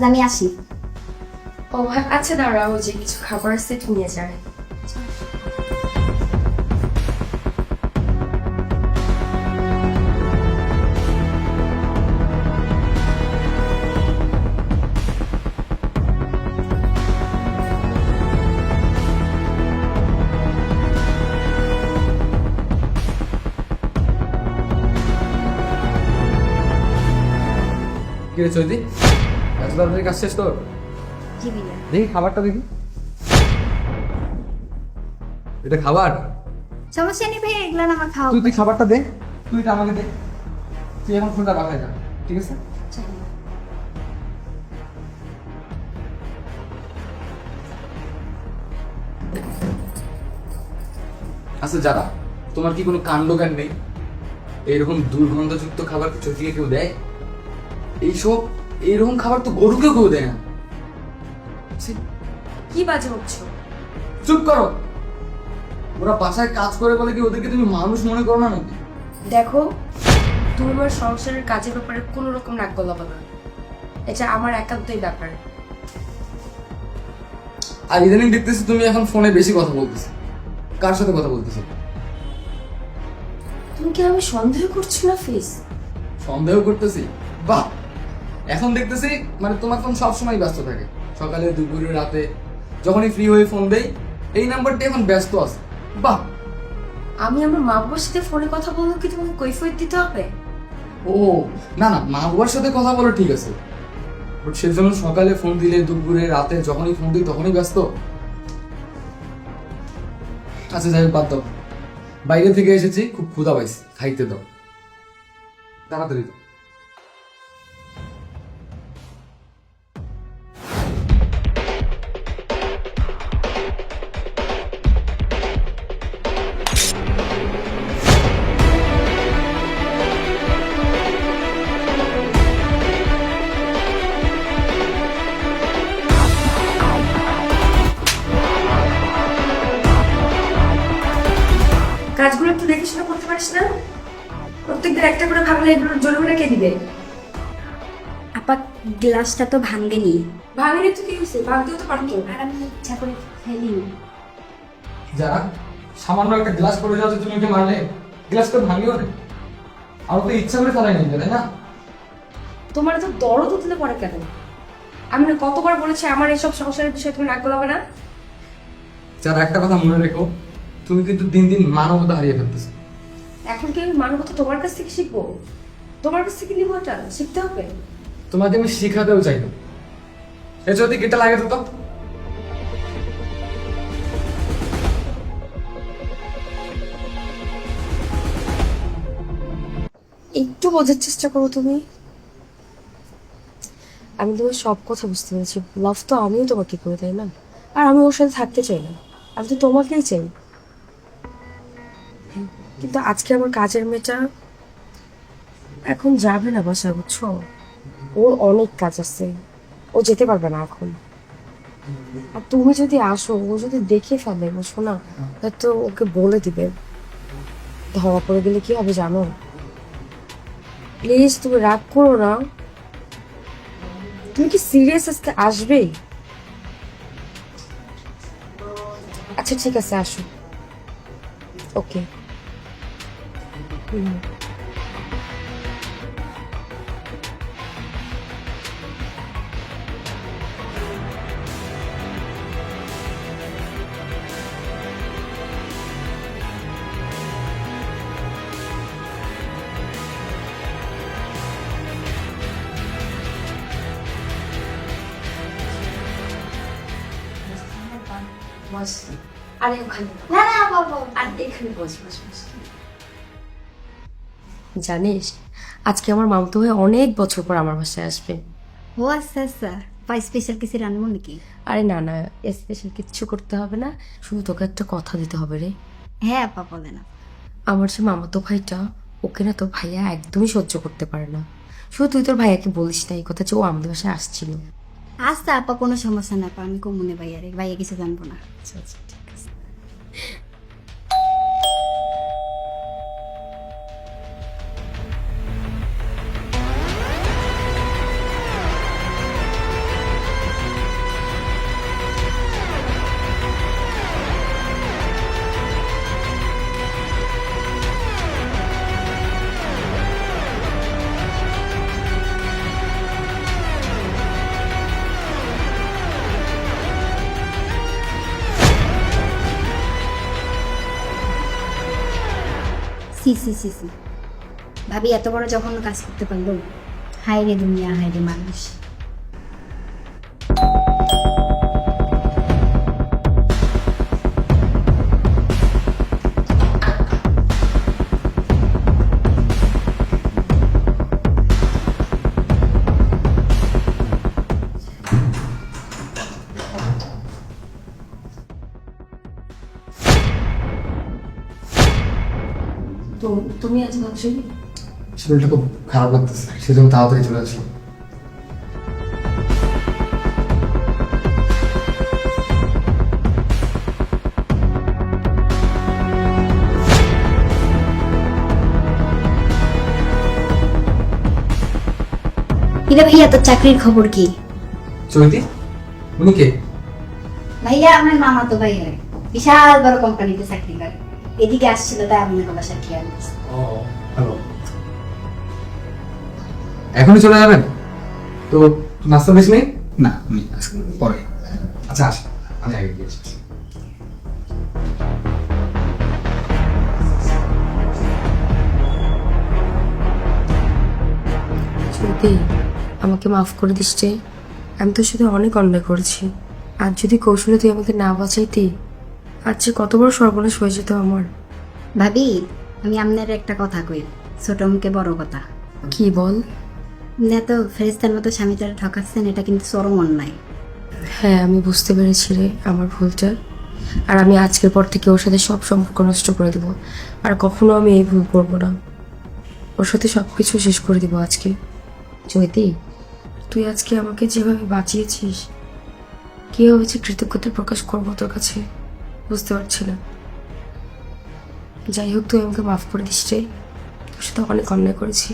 তাহলে আমি আসি ও আচ্ছা দাঁড়াও যে কিছু খাবার সেট নিয়ে যায় কি রে চৈতি? এত কাজ শেষ তোর? দেখি খাবারটা দেখি। এটা খাবার? সমস্যা নেই ভাইয়া এগুলো না আমার খাওয়া তুই তুই খাবারটা দে। তুই এটা আমাকে দে। তুই এখন ফোনটা বাসায় যা ঠিক আছে? আচ্ছা। যারা তোমার কি কোনো কাণ্ড জ্ঞান নেই? এরকম দুর্গন্ধযুক্ত খাবার কি চোখে কেউ দেয়? এইসব এইরকম খাবার তো গরুকে কেউ দেয় না। ছি, কি বাজে হচ্ছে চুপ করো। ওরা বাসায় কাজ করে বলে কি ওদেরকে তুমি মানুষ মনে করো না নাকি? দেখো তুমি আমার সংসারের কাজের ব্যাপারে কোনো রকম নাক গলাবো না। এটা আমার একান্তই ব্যাপার। আর ইদানিং দেখতেছি তুমি এখন ফোনে বেশি কথা বলতেছো। কার সাথে কথা বলতেছো? তুমি কি আমি সন্দেহ করছ না ফিস? সন্দেহ করতেছি? বাহ! এখন দেখতেছি মানে তোমার ফোন সবসময় ব্যস্ত থাকে। সকালে দুপুরে রাতে যখনই ফ্রি হয়ে ফোন দেই এই নাম্বারটি এখন ব্যস্ত আছে। বাহ! আমি আমার মা বাবার সাথে ফোনে কথা বলব কি তোমাকে কৈফিয়ত দিতে হবে? ও না না মা বাবার সাথে কথা বলো ঠিক আছে। বাট সেজন্য সকালে ফোন দিলে দুপুরে রাতে যখনই ফোন দিই তখনই ব্যস্ত। আচ্ছা যাই হোক বাদ দাও। বাইরে থেকে এসেছি খুব ক্ষুধা পাইছি। খাইতে দাও। তাড়াতাড়ি দাও। কাজগুলো একটু দেখে শুনে করতে পারিস না? প্রত্যেকদিন একটা করে ভাবলে এগুলোর জরিমানা কে দিবে? আপা গ্লাসটা তো ভাঙেনি। ভাঙেনি তো কি হয়েছে? ভাঙতেও তো পারতো। আর আমি ইচ্ছা করে ফেলিনি যারা সামান্য একটা গ্লাস পড়ে যাচ্ছে তুমি ওকে মারলে গ্লাস তো ভাঙিও না। আর তো ইচ্ছা করে ফেলাই তাই না? তোমার তো দরদ উঠলে পড়ে কেন? আমি না কতবার বলেছি আমার এসব সংসারের বিষয়ে তুমি নাক গলাবে না? যারা একটা কথা মনে রেখো। তুমি কিন্তু দিন দিন মানবতা হারিয়ে ফেলতেছো। এখন কি আমি মানবতা তোমার কাছ থেকে শিখব? তোমার কাছ থেকে নিবো এটা শিখতে হবে? তোমাকে আমি শিখাতেও চাই না। এ যদি গেটটা লাগে তো একটু বোঝার চেষ্টা করো তুমি। আমি তোমার সব কথা বুঝতে পেরেছি। লাভ তো আমিও তোমাকে করে তাই না? আর আমি ওর সাথে থাকতে চাই না। আমি তো তোমাকেই চাই। কিন্তু আজকে আমার কাজের মেয়েটা এখন যাবে না বাসা বুঝছ? ওর অনেক কাজ আছে। ও যেতে পারবে না এখন। আর তুমি যদি আসো, ও যদি দেখে ফেলে, বুঝছ না? তো ওকে বলে দিবে। ধরা পড়ে গেলে কি হবে জানো? প্লিজ তুমি রাগ করো না। তুমি কি সিরিয়াস আজকে আসবে? আচ্ছা ঠিক আছে, আসো। ওকে। বস আরে ওখানে না না বাবা আর এখানে বস বস বস জানিস আজকে আমার মামতো হয়ে অনেক বছর পর আমার বাসায় আসবে। ও আচ্ছা আচ্ছা। বা স্পেশাল কিছু রান্নবো নাকি? আরে না না স্পেশাল কিচ্ছু করতে হবে না শুধু তোকে একটা কথা দিতে হবে রে। হ্যাঁ আপা বলে না আমার যে মামাতো ভাইটা ওকে না তোর ভাইয়া একদমই সহ্য করতে পারে না। শুধু তুই তোর ভাইয়াকে বলিস না এই কথা যে ও আমাদের বাসায় আসছিল। আচ্ছা আপা কোনো সমস্যা না আপা আমি কমুনে ভাইয়ারে ভাইয়া কিছু জানব না। আচ্ছা আচ্ছা সি সি সি সি। ভাবি, এত বড় যখন কাজ করতে পারল হায় রে দুনিয়া হায় রে মানুষ। তুমি আজ ভাবছিলি শরীরটা খুব খারাপ লাগতেছে। সেজন্য তাড়াতাড়ি চলে আসলাম। কিরে ভাইয়া তোর চাকরির খবর কি? চৈতি উনি কে? ভাইয়া আমার মামা তো ভাই হয়। বিশাল বড় কোম্পানিতে চাকরি করে। এদিকে আসছিল তাই আপনার বাসায় খেয়াল। ও হ্যালো এখনই চলে যাবেন? তো নাস্তা বেশ নেই? না আমি আজকে পরে। আচ্ছা আস। আমি আগে গিয়ে সত্যি আমাকে মাফ করে দিস রে আমি তোর সাথে অনেক অন্যায় করেছি। আর যদি কৌশলে তুই আমাকে না বাঁচাইতি যে কত বড় সর্বনাশ হয়ে যেত আমার? ভাবি আমি আপনার একটা কথা কই ছোট মুখে বড় কথা। কি বল? আপনি এত ফেরিস্তার মতো স্বামীটারে ঠকাচ্ছেন এটা কিন্তু চরম অন্যায়। হ্যাঁ আমি বুঝতে পেরেছি রে আমার ভুলটা। আর আমি আজকের পর থেকে ওর সাথে সব সম্পর্ক নষ্ট করে দেবো। আর কখনো আমি এই ভুল করব না। ওর সাথে সব কিছু শেষ করে দিব আজকে। চৈতি তুই আজকে আমাকে যেভাবে বাঁচিয়েছিস কীভাবে যে কৃতজ্ঞতা প্রকাশ করব তোর কাছে? বুঝতে পারছি না যাই হোক, তুই আমাকে মাফ করে দিস রে। তোর সাথে অনেক অন্যায় করেছি।